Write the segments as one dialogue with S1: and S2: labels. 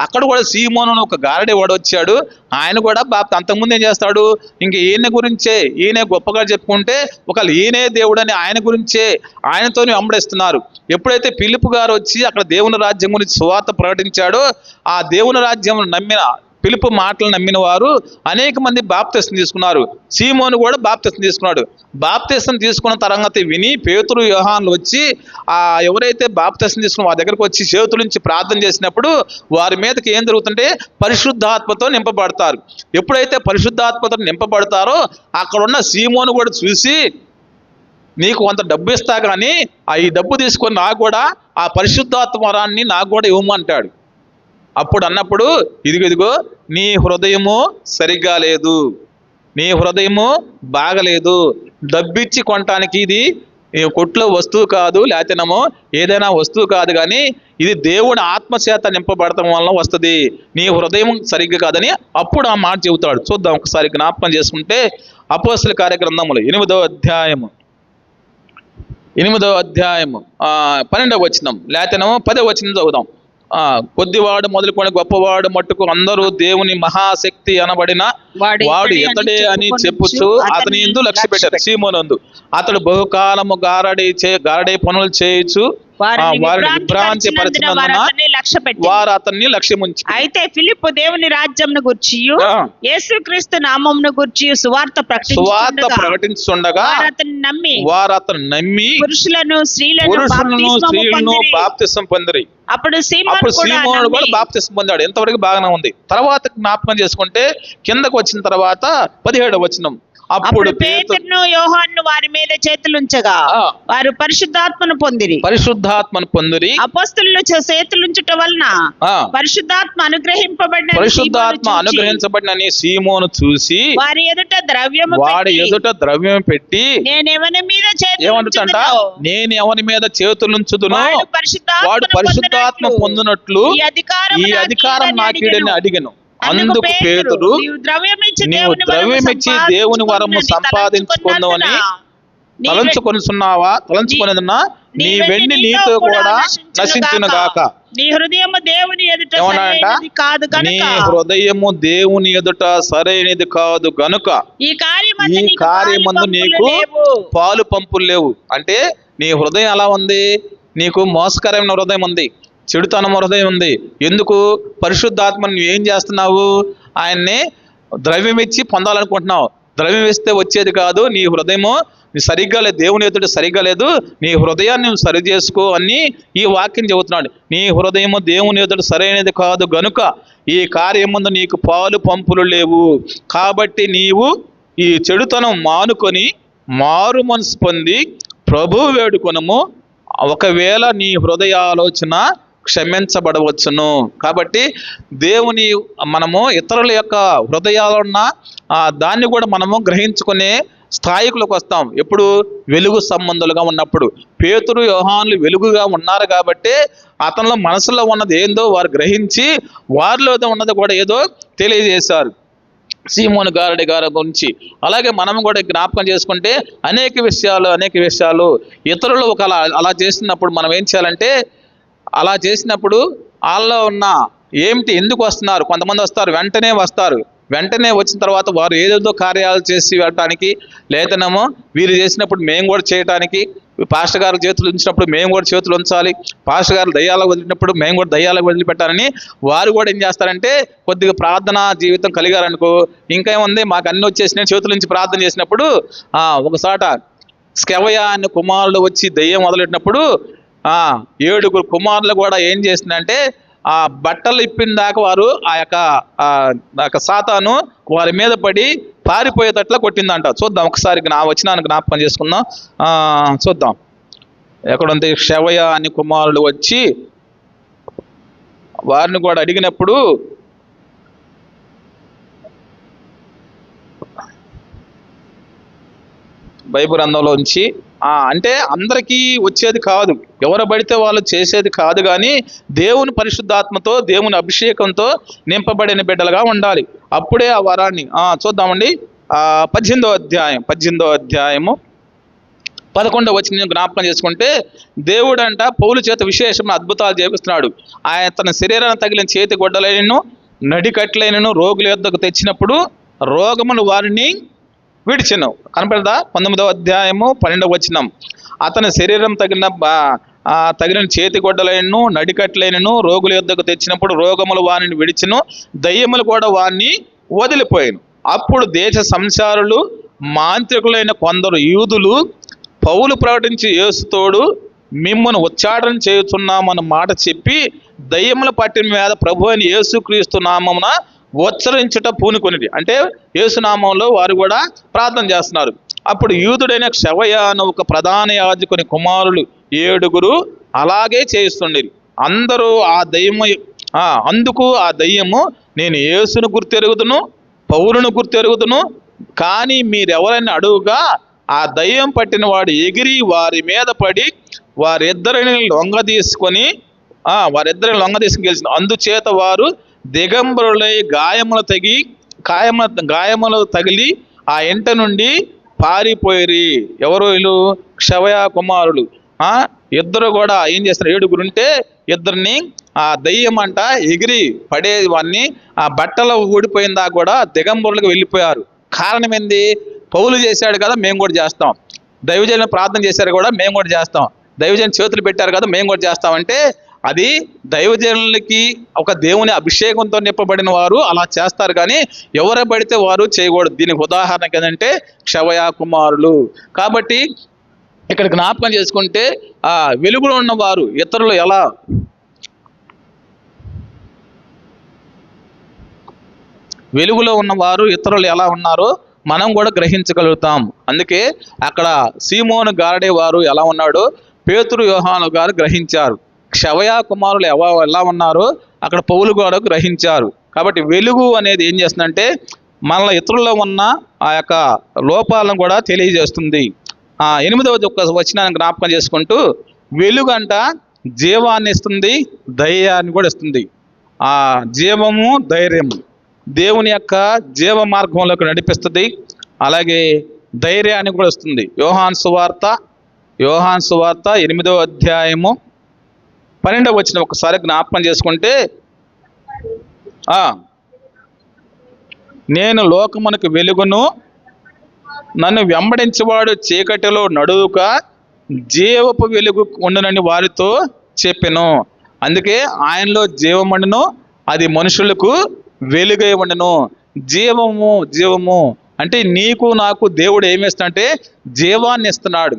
S1: అక్కడ కూడా సీమోను అని ఒక గారడి వాడు వచ్చాడు. ఆయన కూడా బాప్త అంతకుముందు ఏం చేస్తాడు? ఇంక ఈయన గురించే ఈయనే గొప్పగా చెప్పుకుంటే ఒకళ్ళు ఈయనే దేవుడు అని ఆయన గురించే ఆయనతోనే వెంబడిస్తున్నారు. ఎప్పుడైతే పిలుపు గారు వచ్చి అక్కడ దేవుని రాజ్యం గురించి సువార్త ప్రకటించాడో ఆ దేవుని రాజ్యం నమ్మిన పిలుపు మాటలు నమ్మిన వారు అనేక మంది బాప్తిస్తం తీసుకున్నారు. సీమోను కూడా బాప్తిస్తం తీసుకున్నాడు. బాప్తిస్తం తీసుకున్న తరంగతి విని పేతురు వ్యూహాన్లు వచ్చి ఆ ఎవరైతే బాప్తిస్తం తీసుకున్న వారి దగ్గరకు వచ్చి చేతుల నుంచి ప్రార్థన చేసినప్పుడు వారి మీదకి ఏం జరుగుతుంటే పరిశుద్ధాత్మతో నింపబడతారు. ఎప్పుడైతే పరిశుద్ధాత్మతో నింపబడతారో అక్కడ ఉన్న సీమోను కూడా చూసి నీకు కొంత డబ్బు ఇస్తా కానీ ఆ ఈ డబ్బు తీసుకొని నాకు కూడా ఆ పరిశుద్ధాత్మరాన్ని నాకు కూడా ఇవ్వమంటాడు అప్పుడు అన్నప్పుడు ఇదిగో ఇదిగో నీ హృదయము సరిగ్గా లేదు. నీ హృదయము బాగలేదు. డబ్బిచ్చి కొనటానికి ఇది కొట్లో వస్తువు కాదు లేతనము ఏదైనా వస్తువు కాదు కానీ ఇది దేవుని ఆత్మచేత నింపబడటం వలన వస్తుంది. నీ హృదయం సరిగ్గా కాదని అప్పుడు ఆ మాట చెబుతాడు. చూద్దాం ఒకసారి జ్ఞాపకం చేసుకుంటే అపోస్తుల కార్యగ్రంథములు ఎనిమిదో అధ్యాయము. ఎనిమిదో అధ్యాయము పన్నెండవ వచనం లేతనము పదవ వచనం చదువుదాం. కొద్దివాడు మొదలుకొని గొప్పవాడు మట్టుకు అందరూ దేవుని మహాశక్తి అనబడిన
S2: వాడు
S1: ఎతడే అని చెప్పుచు అతని ఎందు లక్ష్య పెట్టారు. సీమోనందు. అతడు బహుకాలము గారడి చే గారడి పనులు చేయొచ్చు
S2: వారిని విభ్రాంతి పరిచినందున వారు అతన్ని
S1: లక్ష్యముంచి
S2: అయితే ఫిలిప్పు దేవుని రాజ్యంను గుర్చియు
S1: ఆ,
S2: యేసుక్రీస్తు నామమును గుర్చి సువార్త
S1: సువార్త ప్రకటించుండగా
S2: అతన్ని నమ్మి
S1: వారు అతను నమ్మి
S2: పురుషులను స్త్రీలను
S1: పురుషులను స్త్రీలను. బాప్తిసం పొందిరి.
S2: అప్పుడు
S1: అప్పుడు
S2: కూడా
S1: సీమోనుడు కూడా
S2: నమ్మి,
S1: బాప్తిసం పొందాడు. ఎంతవరకు బాగానే ఉంది. తర్వాత జ్ఞాపకం చేసుకుంటే కిందకు వచ్చిన తర్వాత పదిహేడు వచనం. అప్పుడు
S2: అప్పుడు
S1: పేతురు
S2: పేతురును యోహాను వారి మీద చేతులుంచగా వారు పరిశుద్ధాత్మను పొందిరి.
S1: పరిశుద్ధాత్మను పొందిరి.
S2: అపోస్తులు చేతులుంచుట వలన పరిశుద్ధాత్మ అనుగ్రహింపబడిన
S1: పరిశుద్ధాత్మ అనుగ్రహించబడిన సీమోను చూసి
S2: వారి ఎదుట ద్రవ్యము
S1: వాడి ఎదుట ద్రవ్యం పెట్టి
S2: నేను ఎవరి మీద
S1: ఏమంటుంట నేను ఎవరి మీద చేతులుంచుదునో?
S2: వాడు
S1: పరిశుద్ధాత్మ
S2: పొందినట్లు ఈ అధికారం
S1: నాకీడని అడిగను. అందుకు పేతురు
S2: ద్రవ్యమిచ్చి
S1: నీవు ద్రవ్యమిచ్చి దేవుని వరము సంపాదించుకుందామని తలంచుకొనిచున్నావా? తలంచుకొనిదన్నా? నీ వెండి నీతో కూడా నశించును గాక
S2: నీ హృదయము దేవుని ఎదుట కాదు
S1: నీ హృదయము దేవుని ఎదుట సరైనది కాదు గనుక.
S2: ఈ కార్యమందు
S1: ఈ
S2: నీకు. పాలు పంపులు లేవు.
S1: అంటే నీ హృదయం ఎలా ఉంది? నీకు మోసకరమైన హృదయం ఉంది. చెడుతనం హృదయం ఉంది. ఎందుకు? పరిశుద్ధాత్మను నువ్వు ఏం చేస్తున్నావు? ఆయన్ని ద్రవ్యం ఇచ్చి పొందాలనుకుంటున్నావు. ద్రవ్యం ఇస్తే వచ్చేది కాదు. నీ హృదయము నీ సరిగ్గా లేదు. దేవుని ఎదుటి సరిగ్గా లేదు. నీ హృదయాన్ని నువ్వు సరి చేసుకో అని ఈ వాక్యం చెబుతున్నాడు. నీ హృదయము దేవుని ఎదుటి సరైనది కాదు. గనుక ఈ కార్యముందు నీకు పాలు పంపులు లేవు. కాబట్టి నీవు ఈ చెడుతనం మానుకొని మారు మనసు పొంది ప్రభు వేడుకొనము. ఒకవేళ నీ హృదయ ఆలోచన క్షమించబడవచ్చును. కాబట్టి దేవుని మనము ఇతరుల యొక్క హృదయాలున్న దాన్ని కూడా మనము గ్రహించుకునే స్థాయికులకు వస్తాం. ఎప్పుడు? వెలుగు సంబంధులుగా ఉన్నప్పుడు. పేతురు యోహాన్లు వెలుగుగా ఉన్నారు కాబట్టి అతనిలో మనసులో ఉన్నది ఏందో వారు గ్రహించి వారిలో ఉన్నది కూడా ఏదో తెలియజేశారు. సీమోను గారడి గారి గురించి. అలాగే మనం కూడా జ్ఞాపకం చేసుకుంటే అనేక విషయాలు అనేక విషయాలు ఇతరులు ఒక అలా అలా చేసినప్పుడు మనం ఏం చేయాలంటే అలా చేసినప్పుడు వాళ్ళలో ఉన్న ఏమిటి ఎందుకు వస్తున్నారు? కొంతమంది వస్తారు వెంటనే వస్తారు. వెంటనే వచ్చిన తర్వాత వారు ఏదేదో కార్యాలు చేసి వెళ్ళటానికి లేదనేమో వీరు చేసినప్పుడు మేము కూడా చేయటానికి పాస్టర్ గారు చేతులు ఉంచినప్పుడు మేము కూడా చేతులు ఉంచాలి పాస్టర్ గారు దయ్యాలకు వదిలినప్పుడు మేము కూడా దయ్యాలకు వదిలిపెట్టాలని వారు కూడా ఏం చేస్తారంటే కొద్దిగా ప్రార్థన జీవితం కలిగారనుకో ఇంకా ఏముంది? మాకు అన్ని వచ్చేసినాయి చేతుల నుంచి ప్రార్థన చేసినప్పుడు ఒకసాట స్కెవయ అనే కుమారుడు వచ్చి దయ్యం మొదలెట్టినప్పుడు ఏడుగురు కుమారులు కూడా ఏం చేసిందంటే ఆ బట్టలు ఇప్పిన దాకా వారు ఆ యొక్క ఆ యొక్క సాతాను వారి మీద పడి పారిపోయేటట్లా కొట్టిందంట. చూద్దాం ఒకసారి నా వచ్చినాను జ్ఞాపకం చేసుకుందాం. ఆ చూద్దాం. ఎక్కడుంది? శవయ అని కుమారుడు వచ్చి వారిని కూడా అడిగినప్పుడు బైబిల్ గ్రంథంలోంచి ఉంచి అంటే అందరికీ వచ్చేది కాదు. ఎవరు పడితే వాళ్ళు చేసేది కాదు కానీ దేవుని పరిశుద్ధాత్మతో దేవుని అభిషేకంతో నింపబడిన బిడ్డలుగా ఉండాలి. అప్పుడే ఆ వరాన్ని చూద్దామండి. పద్దెనిమిదో అధ్యాయం పద్దెనిమిదో అధ్యాయము పదకొండవ వచ్చిన జ్ఞాపకం చేసుకుంటే దేవుడు అంట పౌలు చేత విశేషమైన అద్భుతాలు చేపిస్తున్నాడు. ఆయన తన శరీరాన్ని తగిలిన చేతి గొడ్డలైనను నడికట్లైనను రోగుల యొద్దకు తెచ్చినప్పుడు రోగములు వారిని విడిచెను. కనపడదా? పంతొమ్మిదవ అధ్యాయము పన్నెండవ వచనం. అతని శరీరం తగిన బా- తగిన చేతి గొడ్డలైనను నడికట్లైనను రోగుల యొద్దకు తెచ్చినప్పుడు రోగములు వారిని విడిచిను దయ్యములు కూడా వారిని వదిలిపోయాను. అప్పుడు దేశ సంసారులు మాంత్రికులైన కొందరు యూదులు పౌలు ప్రకటించి యేసుతోడు మిమ్మల్ని ఉచ్చాటన చేయుచున్నామన్న మాట చెప్పి దయ్యముల పట్టిన మీద ప్రభు అని యేసుక్రీస్తు నామమున ఉచ్చరించుట పూనుకొనిది. అంటే యేసునామంలో వారు కూడా ప్రార్థన చేస్తున్నారు. అప్పుడు యూదుడైన క్షవయ అను ఒక ప్రధాన యాజకుని కుమారులు ఏడుగురు అలాగే చేయిస్తుండేది. అందరూ ఆ దయ్యము అందుకు ఆ దయ్యము నేను యేసును గుర్తెరుగుదును పౌరును గుర్తెరుగుదును కానీ మీరెవరైనా అడుగుగా ఆ దయ్యం పట్టిన వాడు ఎగిరి వారి మీద పడి వారిద్దరిని లొంగ తీసుకొని వారిద్దరిని లొంగ తీసుకుని గెలిచిన అందుచేత వారు దిగంబరులై గాయములు తగి గాయముల గాయములు తగిలి ఆ ఇంట నుండి పారిపోయిరి. ఎవరు వీళ్ళు? క్షవయ కుమారులు. ఆ? ఇద్దరు కూడా ఏం చేస్తారు? ఏడుగురు ఉంటే ఇద్దరిని ఆ దయ్యం అంట ఎగిరి పడే వాడిని ఆ బట్టలు ఊడిపోయిందా కూడా దిగంబరులకు వెళ్ళిపోయారు. కారణం ఏంది? పౌలు చేశాడు కదా మేము కూడా చేస్తాం. దైవజన ప్రార్థన చేశారు కూడా మేము కూడా చేస్తాం. దైవజన చేతులు పెట్టారు కదా మేము కూడా చేస్తాం. అంటే అది దైవజనులకి ఒక దేవుని అభిషేకంతో నింపబడిన వారు అలా చేస్తారు. కానీ ఎవరు పడితే వారు చేయకూడదు. దీనికి ఉదాహరణ ఏంటంటే క్షవయ కుమారులు. కాబట్టి ఇక్కడ జ్ఞాపకం చేసుకుంటే ఆ వెలుగులో ఉన్నవారు ఇతరులు ఎలా? వెలుగులో ఉన్నవారు ఇతరులు ఎలా ఉన్నారో మనం కూడా గ్రహించగలుగుతాం. అందుకే అక్కడ సీమోను గారడే వారు ఎలా ఉన్నాడో పేతురు యోహాను గారు గ్రహించారు. క్షవయ కుమారులు ఎవ ఎలా ఉన్నారో? అక్కడ పౌలు గారు గ్రహించారు. కాబట్టి వెలుగు అనేది ఏం చేస్తుందంటే మన ఇతరుల్లో ఉన్న ఆ యొక్క లోపాలను కూడా తెలియజేస్తుంది. ఆ ఎనిమిదవది ఒక వచనాన్ని జ్ఞాపకం చేసుకుంటూ వెలుగు అంట జీవాన్ని ఇస్తుంది ధైర్యాన్ని కూడా ఇస్తుంది. ఆ జీవము ధైర్యము. దేవుని యొక్క జీవ మార్గంలోకి నడిపిస్తుంది. అలాగే ధైర్యాన్ని కూడా ఇస్తుంది. యోహాన్ సువార్త యోహాన్ సువార్త ఎనిమిదవ అధ్యాయము పన్నెండవ వచ్చిన ఒకసారి జ్ఞాపకం చేసుకుంటే నేను లోకమునకు వెలుగును నన్ను వెంబడించేవాడు చీకటిలో నడువుక జీవపు వెలుగు ఉండునని వారితో చెప్పెను. అందుకే ఆయనలో జీవముండును అది మనుషులకు వెలుగై ఉండను. జీవము జీవము. అంటే నీకు నాకు దేవుడు ఏమిస్తాడంటే జీవాన్ని ఇస్తున్నాడు.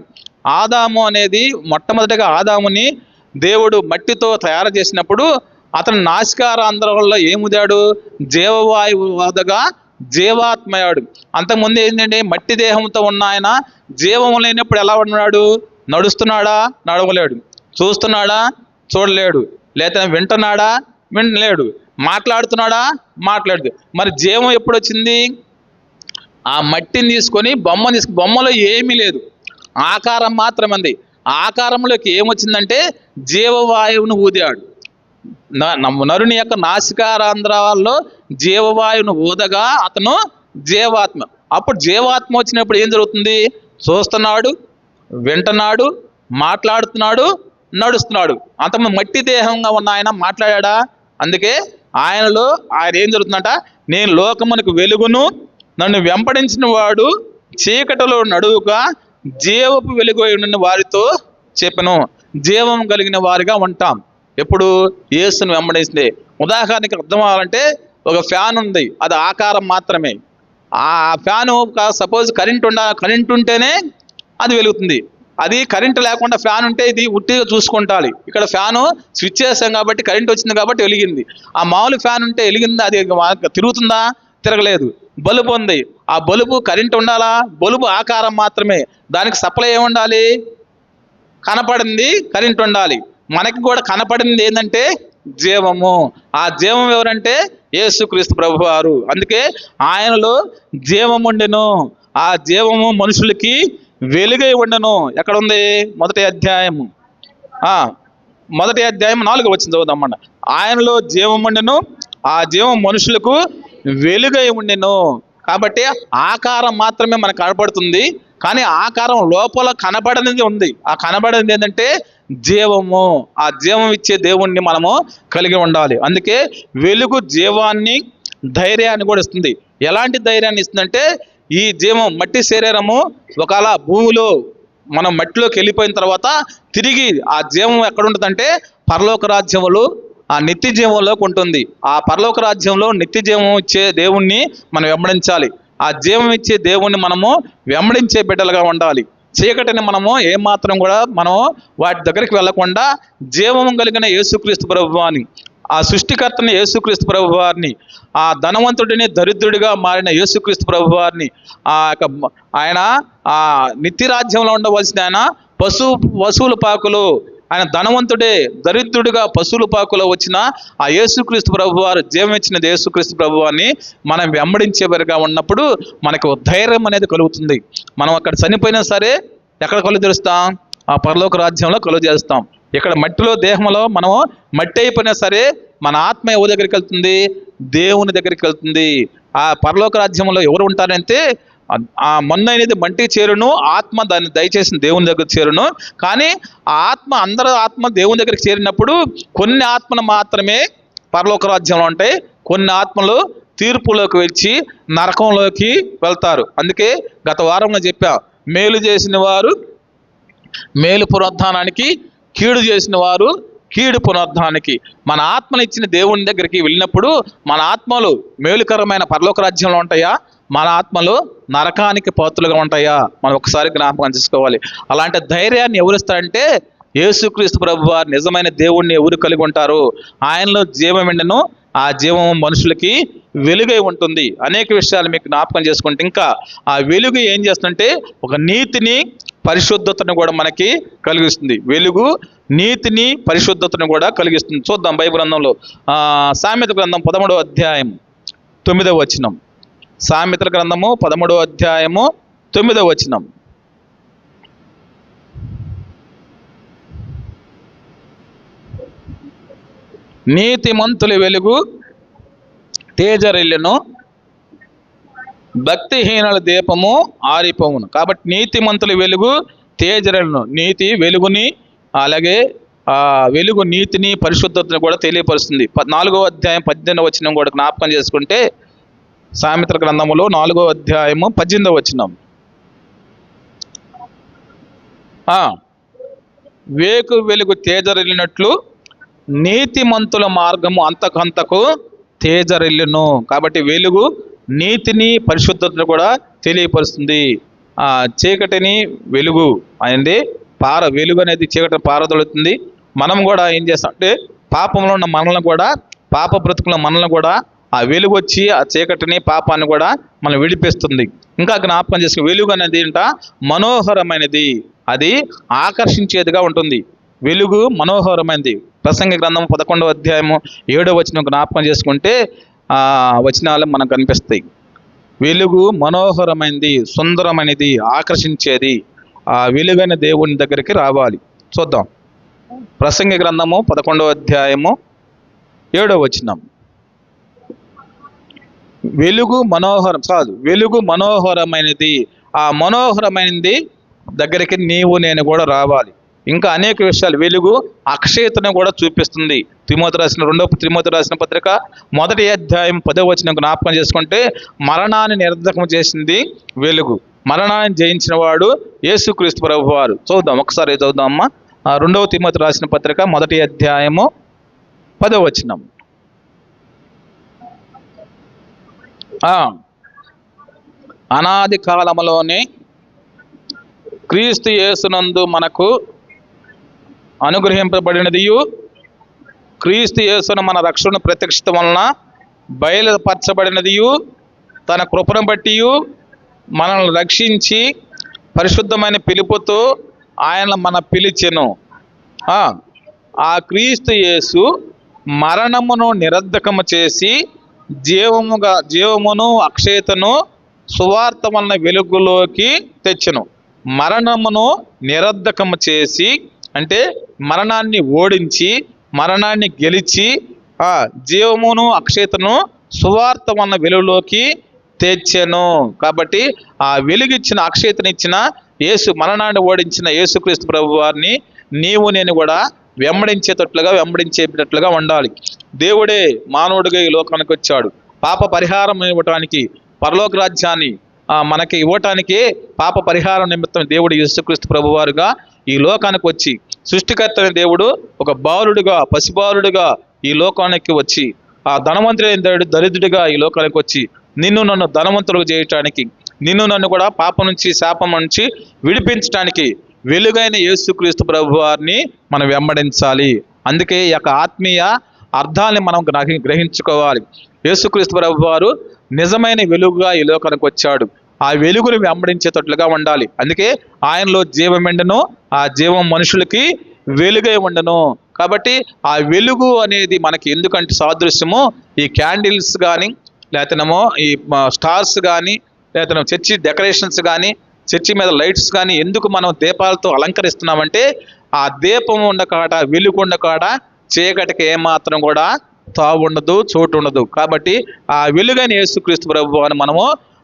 S1: ఆదాము అనేది మొట్టమొదటిగా ఆదాముని దేవుడు మట్టితో తయారు చేసినప్పుడు అతను నాసికారాంధ్రంలో ఏముదాడు? జీవవాయువు వదగా జీవాత్మయాడు అంతకుముందు ఏంటంటే మట్టి దేహంతో ఉన్న ఆయన జీవం లేనప్పుడు ఎలా ఉన్నాడు? నడుస్తున్నాడా? నడవలేడు. చూస్తున్నాడా? చూడలేడు. లేదా వింటున్నాడా? వినలేడు. మాట్లాడుతున్నాడా? మాట్లాడదు మరి జీవం ఎప్పుడు వచ్చింది ఆ మట్టిని తీసుకొని బొమ్మ తీసుకు బొమ్మలో ఏమీ లేదు. ఆకారం మాత్రమే ఆకారంలోకి ఏమొచ్చిందంటే జీవవాయువును ఊదాడు. న- నరుని యొక్క నాసికారాంధ్రాల్లో జీవవాయువును ఊదగా అతను జీవాత్మ. అప్పుడు జీవాత్మ వచ్చినప్పుడు ఏం జరుగుతుంది? చూస్తున్నాడు వింటున్నాడు మాట్లాడుతున్నాడు నడుస్తున్నాడు. అతను మట్టి దేహంగా ఉన్న ఆయన మాట్లాడా? అందుకే ఆయనలో ఆయన ఏం జరుగుతుందంట? నేను లోకమునకు వెలుగును నన్ను వెంపడించిన వాడు చీకటిలో నడువుగా జీవపు వెలుగు వారితో చెప్పను. జీవం కలిగిన వారిగా ఉంటాం. ఎప్పుడు ఏసును వెంబడిస్తే ఉదాహరణకి అర్థం అవ్వాలంటే ఒక ఫ్యాన్ ఉంది. అది ఆకారం మాత్రమే. ఆ ఫ్యాను సపోజ్ కరెంట్ ఉండ కరెంట్ ఉంటేనే అది వెలుగుతుంది. అది కరెంట్ లేకుండా ఫ్యాన్ ఉంటే ఇది ఉట్టిగా చూసుకుంటాలి. ఇక్కడ ఫ్యాను స్విచ్ చేసాం కాబట్టి కరెంట్ వచ్చింది కాబట్టి వెలిగింది. ఆ మామూలు ఫ్యాన్ ఉంటే వెలిగింది? అది తిరుగుతుందా? తిరగలేదు. బలుపు ఉంది. ఆ బలుపు కరెంట్ ఉండాలా? బలుపు ఆకారం మాత్రమే. దానికి సప్లై ఏమి ఉండాలి కనపడింది కరెంట్ ఉండాలి. మనకి కూడా కనపడింది ఏంటంటే జీవము. ఆ జీవం ఎవరంటే? యేసుక్రీస్తు ప్రభు వారు అందుకే ఆయనలో జీవం ఉండెను. ఆ జీవము మనుషులకి వెలుగై ఉండెను. ఎక్కడ ఉంది మొదటి అధ్యాయము. మొదటి అధ్యాయం నాలుగు వచ్చింది చదువుదామన్న ఆయనలో జీవం ఉండెను. ఆ జీవం మనుషులకు వెలుగై ఉండెను. కాబట్టి ఆకారం మాత్రమే మనకు కనపడుతుంది కానీ ఆకారం లోపల కనబడనిది ఉంది. ఆ కనబడనిది ఏంటంటే జీవము. ఆ జీవం ఇచ్చే దేవుణ్ణి మనము కలిగి ఉండాలి. అందుకే వెలుగు జీవాన్ని ధైర్యాన్ని కూడా ఇస్తుంది. ఎలాంటి ధైర్యాన్ని ఇస్తుందంటే ఈ జీవం మట్టి శరీరము ఒకవేళ భూమిలో మనం మట్టిలోకి వెళ్ళిపోయిన తర్వాత తిరిగి ఆ జీవం ఎక్కడ ఉంటుందంటే పరలోక రాజ్యములు ఆ నిత్య జీవంలోకి ఉంటుంది ఆ పరలోక రాజ్యంలో నిత్య జీవం ఇచ్చే దేవుణ్ణి మనం వెంబడించాలి. ఆ జీవం ఇచ్చే దేవుణ్ణి మనము వెంబడించే బిడ్డలుగా ఉండాలి. చీకటిని మనము ఏమాత్రం కూడా మనం వాటి దగ్గరికి వెళ్ళకుండా జీవం కలిగిన యేసుక్రీస్తు ప్రభువాన్ని ఆ సృష్టికర్తని యేసుక్రీస్తు ప్రభు వారిని ఆ ధనవంతుడిని దరిద్రుడిగా మారిన యేసుక్రీస్తు ప్రభు వారిని ఆ యొక్క ఆయన ఆ నిత్య రాజ్యంలో ఉండవలసిన ఆయన పశు పశువుల పాకులు ఆయన ధనవంతుడే దరిద్రుడిగా పశువుల పాకులో వచ్చిన ఆ యేసుక్రీస్తు ప్రభు వారు జీవం యేసుక్రీస్తు ప్రభు అని మనం వెంబడించేవారిగా ఉన్నప్పుడు మనకు ధైర్యం అనేది కలుగుతుంది. మనం అక్కడ చనిపోయినా సరే ఎక్కడ కలు తెరుస్తాం? ఆ పరలోక రాజ్యంలో కలుగు చేస్తాం. ఇక్కడ మట్టిలో దేహంలో మనం మట్టి అయిపోయినా సరే మన ఆత్మ ఎవరి దగ్గరికి వెళ్తుంది? దేవుని దగ్గరికి వెళ్తుంది. ఆ పరలోక రాజ్యంలో ఎవరు ఉంటారంటే ఆ- మొన్నైనది మొన్న అనేది మంటికి చేరును ఆత్మ దాన్ని దయచేసిన దేవుని దగ్గర చేరును. కానీ ఆ ఆత్మ అందరూ ఆత్మ దేవుని దగ్గరికి చేరినప్పుడు కొన్ని ఆత్మలు మాత్రమే పరలోక రాజ్యంలో ఉంటాయి. కొన్ని ఆత్మలు తీర్పులోకి వచ్చి నరకంలోకి వెళ్తారు. అందుకే గత వారంలో చెప్పా మేలు చేసిన వారు మేలు పునరుద్ధానానికి కీడు చేసిన వారు కీడు పునరుద్ధానానికి. మన ఆత్మను ఇచ్చిన దేవుని దగ్గరికి వెళ్ళినప్పుడు మన ఆత్మలు మేలుకరమైన పరలోక రాజ్యంలో ఉంటాయా? మన ఆత్మలు నరకానికి పాత్రలుగా ఉంటాయా? మనం ఒకసారి జ్ఞాపకం చేసుకోవాలి. అలాంటి ధైర్యాన్ని ఎవరిస్తారంటే యేసుక్రీస్తు ప్రభు వారు నిజమైన దేవుణ్ణి ఎవరు కలిగి ఉంటారు? ఆయనలో జీవం ఎండను ఆ జీవం మనుషులకి వెలుగై ఉంటుంది. అనేక విషయాలు మీకు జ్ఞాపకం చేసుకుంటే ఇంకా ఆ వెలుగు ఏం చేస్తుందంటే ఒక నీతిని పరిశుద్ధతను కూడా మనకి కలిగిస్తుంది. వెలుగు నీతిని పరిశుద్ధతను కూడా కలిగిస్తుంది. చూద్దాం బైబిల్ గ్రంథంలో. సామెత గ్రంథం పదమూడవ అధ్యాయం తొమ్మిదవ వచనం. సామెతల గ్రంథము పదమూడో అధ్యాయము తొమ్మిదో వచనం. నీతిమంతుల వెలుగు తేజరిల్లును భక్తిహీనుల దీపము ఆరిపోవును. కాబట్టి నీతిమంతుల వెలుగు తేజరలను నీతి వెలుగుని అలాగే ఆ వెలుగు నీతిని పరిశుద్ధతను కూడా తెలియపరుస్తుంది. ప- నాలుగో అధ్యాయం పద్దెనిమిది వచనం కూడా జ్ఞాపకం చేసుకుంటే సామిత్ర గ్రంథములో నాలుగో అధ్యాయము పద్దెనిమిదవ వచ్చినాం వేకు వెలుగు తేజరిల్లినట్లు నీతిమంతుల మార్గము అంతకంతకు తేజరిల్లును. కాబట్టి వెలుగు నీతిని పరిశుద్ధతను కూడా తెలియపరుస్తుంది. ఆ చీకటిని వెలుగు అనేది పార వెలుగు అనేది చీకటిని పారదొలుతుంది. మనం కూడా ఏం చేస్తాం అంటే పాపంలో ఉన్న మనల్ని కూడా పాప బ్రతుకుల మనల్ని కూడా ఆ వెలుగు వచ్చి ఆ చీకటిని పాపాన్ని కూడా మనం విడిపిస్తుంది. ఇంకా జ్ఞాపకం చేసుకుని వెలుగు అనేది ఏంట? మనోహరమైనది. అది ఆకర్షించేదిగా ఉంటుంది. వెలుగు మనోహరమైనది. ప్రసంగ గ్రంథం పదకొండవ అధ్యాయము ఏడవ వచనం జ్ఞాపకం చేసుకుంటే ఆ వచనాలు మనకు కనిపిస్తాయి. వెలుగు మనోహరమైనది సుందరమైనది ఆకర్షించేది. ఆ వెలుగైన దేవుని దగ్గరికి రావాలి. చూద్దాం. ప్రసంగ గ్రంథము పదకొండవ అధ్యాయము ఏడవ వచనం. వెలుగు మనోహరం కాదు వెలుగు మనోహరమైనది. ఆ మనోహరమైనది దగ్గరికి నీవు నేను కూడా రావాలి. ఇంకా అనేక విషయాలు. వెలుగు అక్షయతను కూడా చూపిస్తుంది. తిమోతి రాసిన రెండవ తిమోతి రాసిన పత్రిక మొదటి అధ్యాయం పదవ వచ్చిన జ్ఞాపకం చేసుకుంటే మరణాన్ని నిర్ధకం చేసింది వెలుగు. మరణాన్ని జయించిన వాడు యేసుక్రీస్తు ప్రభు వారు. చూద్దాం ఒకసారి చదువుదాం అమ్మ. రెండవ తిమోతి రాసిన పత్రిక మొదటి అధ్యాయము పదవచనం వచనం ఆ, అనాది కాలములోనే క్రీస్తు యేసునందు మనకు అనుగ్రహింపబడినదియు. క్రీస్తు యేసును మన రక్షణ ప్రత్యక్షత వలన బయలుపరచబడినదియు. తన కృపను బట్టి మనల్ని రక్షించి పరిశుద్ధమైన పిలుపుతో ఆయన మన పిలిచెను. ఆ, ఆ క్రీస్తు యేసు మరణమును నిరర్ధకము చేసి జీవముగా జీవమును అక్షయతను సువార్త వెలుగులోకి తెచ్చను. మరణమును నిరర్ధకము చేసి అంటే మరణాన్ని ఓడించి మరణాన్ని గెలిచి జీవమును అక్షయతను సువార్త వెలుగులోకి తెచ్చెను. కాబట్టి ఆ వెలుగిచ్చిన అక్షయతనిచ్చిన యేసు మరణాన్ని ఓడించిన యేసుక్రీస్తు ప్రభు వారిని నీవు నేను కూడా వెంబడించేటట్లుగా వెంబడించేటట్లుగా ఉండాలి. దేవుడే మానవుడిగా ఈ లోకానికి వచ్చాడు. పాప పరిహారం ఇవ్వటానికి పరలోక రాజ్యాన్ని మనకి ఇవ్వటానికి పాప పరిహారం నిమిత్తం దేవుడు యేసుక్రీస్తు ప్రభువారుగా ఈ లోకానికి వచ్చి సృష్టికర్త అయిన దేవుడు ఒక బాలుడుగా పసిబాలుడుగా ఈ లోకానికి వచ్చి ఆ ధనవంతుడైన దేవుడు దరిద్రుడిగా ఈ లోకానికి వచ్చి నిన్ను నన్ను ధనవంతుడు చేయటానికి నిన్ను నన్ను కూడా పాపం నుంచి శాపం నుంచి విడిపించడానికి వెలుగైన యేసుక్రీస్తు ప్రభువారిని మనం వెంబడించాలి. అందుకే ఈ యొక్క ఆత్మీయ అర్థాన్ని మనం గ్రహి గ్రహించుకోవాలి. యేసుక్రీస్తు ప్రభు వారు నిజమైన వెలుగుగా ఈ లోకానికి వచ్చాడు. ఆ వెలుగుని వెంబడించేటట్లుగా ఉండాలి. అందుకే ఆయనలో జీవం ఎండను ఆ జీవం మనుషులకి వెలుగై ఉండను. కాబట్టి ఆ వెలుగు అనేది మనకి ఎందుకంటే సాదృశ్యము? ఈ క్యాండిల్స్ కానీ లేతనేమో ఈ స్టార్స్ కానీ లేకపోతే చర్చి డెకరేషన్స్ కానీ చర్చి మీద లైట్స్ కానీ ఎందుకు మనం దీపాలతో అలంకరిస్తున్నామంటే ఆ దీపం ఉన్న కాడ వెలుగు కాడ చీకటికి ఏమాత్రం కూడా తావు ఉండదు చోటు ఉండదు కాబట్టి ఆ వెలుగైన యేసుక్రీస్తు ప్రభు అని మనము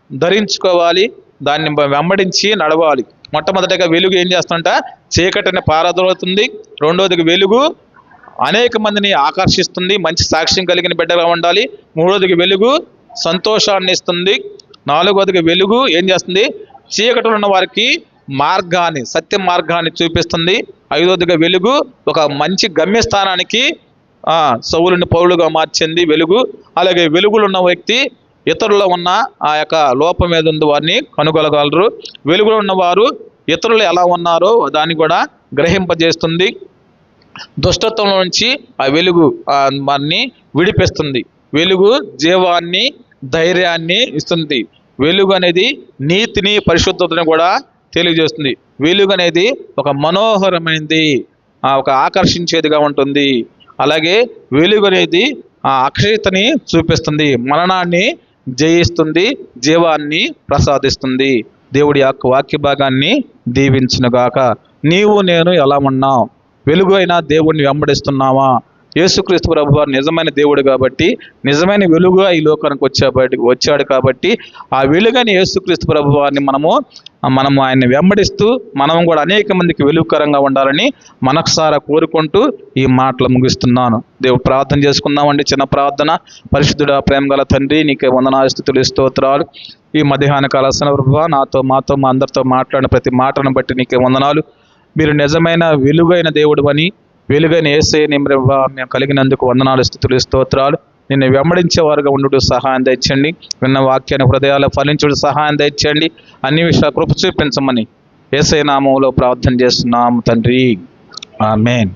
S1: ధరించుకోవాలి దాన్ని వెంబడించి నడవాలి. మొట్టమొదటిగా వెలుగు ఏం చేస్తుంట చీకటిని పారదోలుతుంది రెండోదిగా వెలుగు అనేక మందిని ఆకర్షిస్తుంది మంచి సాక్ష్యం కలిగిన బిడ్డగా ఉండాలి. మూడోదిగా వెలుగు సంతోషాన్ని ఇస్తుంది. నాలుగోదిగా వెలుగు ఏం చేస్తుంది? చీకటిలో ఉన్న వారికి మార్గాన్ని సత్య మార్గాన్ని చూపిస్తుంది. ఐదోదిగా వెలుగు ఒక మంచి గమ్యస్థానానికి ఆ, సౌలుని పౌలుగా మార్చింది వెలుగు. అలాగే వెలుగులు ఉన్న వ్యక్తి ఇతరుల్లో ఉన్న ఆ యొక్క లోపం మీద ఉంది వారిని కనుగొనగలరు. వెలుగులో ఉన్నవారు ఇతరులు ఎలా ఉన్నారో దాన్ని కూడా గ్రహింపజేస్తుంది. దుష్టత్వం నుంచి ఆ వెలుగు వారిని విడిపిస్తుంది. వెలుగు జీవాన్ని ధైర్యాన్ని ఇస్తుంది. వెలుగు అనేది నీతిని పరిశుద్ధతను కూడా తెలియజేస్తుంది. వెలుగు అనేది ఒక మనోహరమైనది ఒక ఆకర్షించేదిగా ఉంటుంది. అలాగే వెలుగు అనేది ఆ అక్షయతని చూపిస్తుంది మరణాన్ని జయిస్తుంది జీవాన్ని ప్రసాదిస్తుంది. దేవుడి యొక్క వాక్య భాగాన్ని దీవించునుగాక. నీవు నేను ఎలా ఉన్నావు? వెలుగు అయినా దేవుణ్ణి వెంబడిస్తున్నావా? యేసుక్రీస్తు ప్రభు వారు నిజమైన దేవుడు కాబట్టి నిజమైన వెలుగుగా ఈ లోకానికి వచ్చాబట్టి వచ్చాడు కాబట్టి ఆ వెలుగని యేసుక్రీస్తు ప్రభు వారిని మనము మనము ఆయన్ని వెంబడిస్తూ మనం కూడా అనేక మందికి వెలుగుకరంగా ఉండాలని మనకుసారా కోరుకుంటూ ఈ మాటలు ముగిస్తున్నాను. దేవుడు ప్రార్థన చేసుకుందామండి. చిన్న ప్రార్థన. పరిశుద్ధుడ ప్రేమ గల తండ్రి నీకే వందనాస్తుతులు స్తోత్రాలు. ఈ మధ్యాహ్న కాల ప్రభు నాతో మాతో మా అందరితో మాట్లాడిన ప్రతి మాటను బట్టి నీకే వందనాలు. మీరు నిజమైన వెలుగైన దేవుడు అని వెలుగైన ఏసే మేము కలిగినందుకు వందనాలు స్థుతులు స్తోత్రాలు. నిన్ను వెంబడించేవారుగా ఉండు సహాయం తెచ్చండి విన్న వాక్యాన్ని హృదయాలు ఫలించుడు సహాయం తెచ్చండి అన్ని విషయాలు కృప చూపించమని ఏసై నామంలో ప్రార్థన చేస్తున్నాము తండ్రి. ఆమెన్.